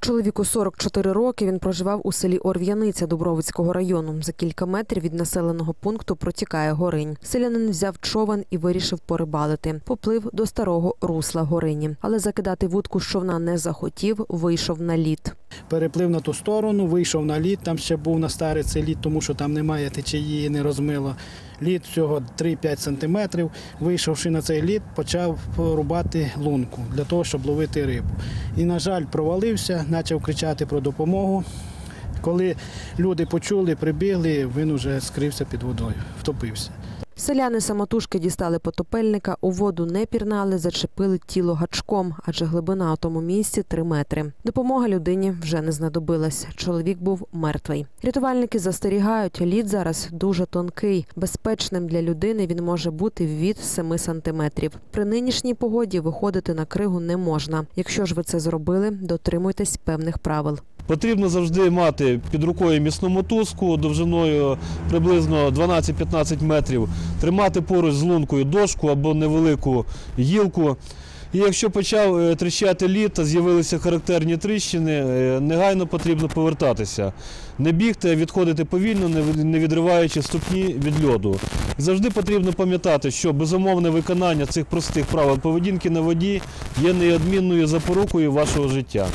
Чоловіку 44 роки. Він проживав у селі Орв'яниця Дубровицького району. За кілька метрів від населеного пункту протікає горинь. Селянин взяв човен і вирішив порибалити. Поплив до старого русла горині, але закидати вудку з човна не захотів. Вийшов на лід. Переплив на ту сторону, вийшов на лід, там ще був на старий цей лід, тому що там немає течії, не розмило. Лід всього 3-5 сантиметрів. Вийшовши на цей лід, почав рубати лунку для того, щоб ловити рибу. І, на жаль, провалився, почав кричати про допомогу. Коли люди почули, прибігли, він уже скрився під водою, втопився. Селяни самотужки дістали потопельника, у воду не пірнали, зачепили тіло гачком, адже глибина у тому місці три метри. Допомога людині вже не знадобилась. Чоловік був мертвий. Рятувальники застерігають, лід зараз дуже тонкий. Безпечним для людини він може бути від 7 сантиметрів. При нинішній погоді виходити на кригу не можна. Якщо ж ви це зробили, дотримуйтесь певних правил. Потрібно завжди мати під рукою міцну мотузку довжиною приблизно 12-15 метрів, тримати поруч з лункою дошку або невелику гілку. І якщо почав е, тріщати лід та з'явилися характерні тріщини, е, негайно потрібно повертатися. Не бігти, а відходити повільно, не відриваючи ступні від льоду. Завжди потрібно пам'ятати, що безумовне виконання цих простих правил поведінки на воді є неодмінною запорукою вашого життя.